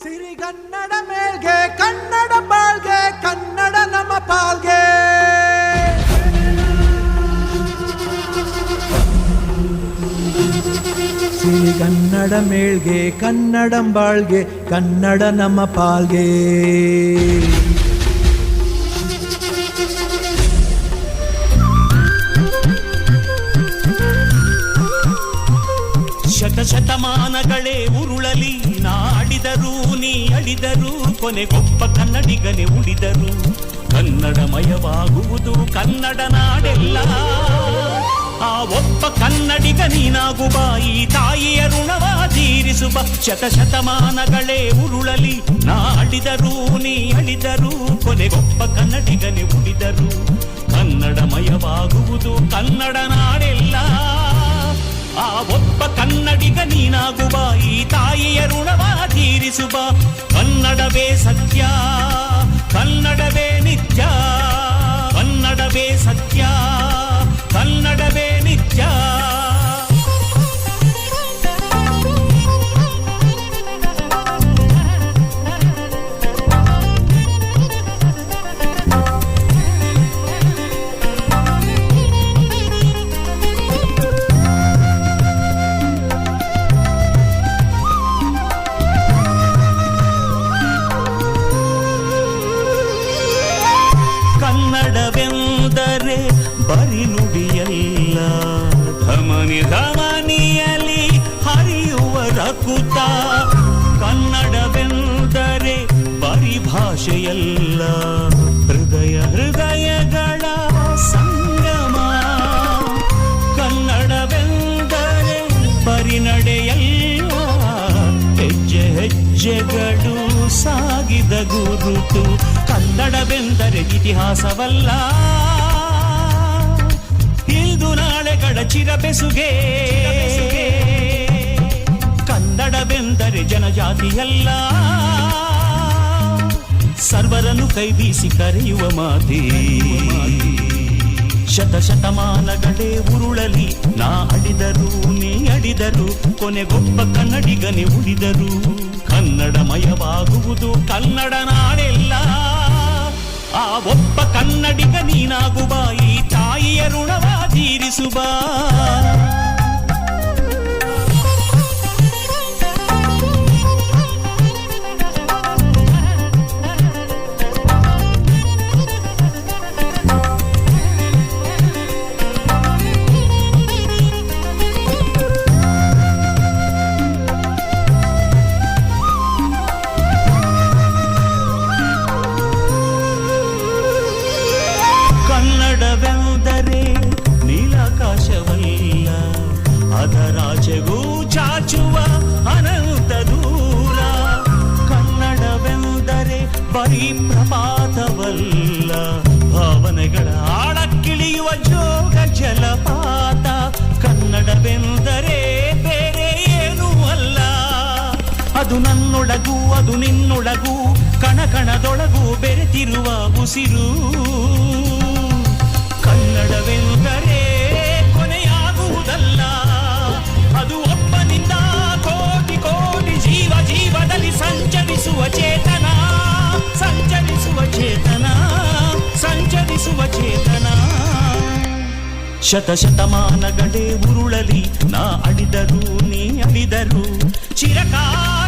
சிறி கன்னட மேல்கே கன்னட பாழ்கே கன்னட நம பால்கே. சிறி கன்னட மேல்கே கன்னடம் பாழ்கே கன்னட நம பால்கே. ಶತಶತಮಾನಗಳೇ ಉರುಳಲಿ, ನಾಡಿದರು ನೀ ಅಡಿದರು ಕೊನೆಗೊಬ್ಬ ಕನ್ನಡಿಗನೆ ಉಳಿದರು. ಕನ್ನಡಮಯವಾಗುವುದು ಕನ್ನಡ ನಾಡೆಲ್ಲ. ಆ ಒಪ್ಪ ಕನ್ನಡಿಗ ನೀನಾಗುವ ಈ ತಾಯಿಯ ಋಣವ ತೀರಿಸುವ ಶತಶತಮಾನಗಳೇ ಉರುಳಲಿ, ನಾಡಿದರು ನೀ ಅಡಿದರು ಕೊನೆಗೊಬ್ಬ ಕನ್ನಡಿಗನೆ ಉಳಿದರು. ಕನ್ನಡಮಯವಾಗುವುದು ಕನ್ನಡ ನಾಡೆಲ್ಲ. ನೀನಾಗುವ ಈ ತಾಯಿಯ ಋಣವ ತೀರಿಸುವ ಕನ್ನಡವೇ ಸತ್ಯ ಕನ್ನಡವೆಂದರೆ ಬರಿ ನುಡಿಯಲ್ಲ. ಧಮನಿ ಧಮನಿಯಲ್ಲಿ ಹರಿಯುವ ರಕುತ. ಕನ್ನಡವೆಂದರೆ ಬರಿ ಭಾಷೆಯಲ್ಲ. ಹೃದಯ ಹೃದಯಗಳ ಸಂಗಮ. ಕನ್ನಡವೆಂದರೆ ಪರಿನಡೆಯಲ್ಲ ಹೆಜ್ಜೆ ಹೆಜ್ಜೆಗಳು ಸಾಗಿದ ಗುರುತು ಕನ್ನಡವೆಂದರೆ ಇತಿಹಾಸವಲ್ಲ. ಇಂದು ನಾಳೆಗಳ ಚಿರಬೆಸುಗೆ. ಕನ್ನಡವೆಂದರೆ ಜನಜಾತಿಯಲ್ಲ. ಸರ್ವರನ್ನು ಕೈ ಬೀಸಿ ಕರೆಯುವ ಮಾತೆ. ಶತಶತಮಾನಗಳೇ ಉರುಳಲಿ. ನಾ ಅಡಿದರು, ನೀ ಅಡಿದರು ಕೊನೆಗೊಬ್ಬ ಕನ್ನಡಿಗನೆ ಉಳಿದರು. ಕನ್ನಡಮಯವಾಗುವುದು ಕನ್ನಡ ನಾಡೆಲ್ಲ. ಆ ಒಬ್ಬ ಕನ್ನಡಿಗ ನೀನಾಗುವ, ಈ ತಾಯಿಯ ಋಣವ ತೀರಿಸುವ. ಕನ್ನಡವೆಂದರೆ ನೀಲಾಕಾಶವಲ್ಲ ಅದರಾಚೆಗೂ ಚಾಚುವ ಅನಂತ ದೂರ. ಕನ್ನಡವೆಂದರೆ ಬರೀ ಪ್ರಪಾತವಲ್ಲ, ಭಾವನೆಗಳ ಆಳಕ್ಕಿಳಿಯುವ ಜೋಗ ಜಲಪಾತ. ಕನ್ನಡವೆಂದರೆ ಬೇರೆ ಏನೂ ಅಲ್ಲ. ಅದು ನನ್ನೊಳಗೂ, ಅದು ನಿನ್ನೊಳಗೂ, ಕಣಕಣದೊಳಗೂ ಬೆರೆತಿರುವ ಉಸಿರು. ಶತಶತಮಾನಗಳೇ ಉರುಳಲಿ ನಾ ಅಡಿದರು ನೀ ಅಡಿದರು ಚಿರಕಾಲ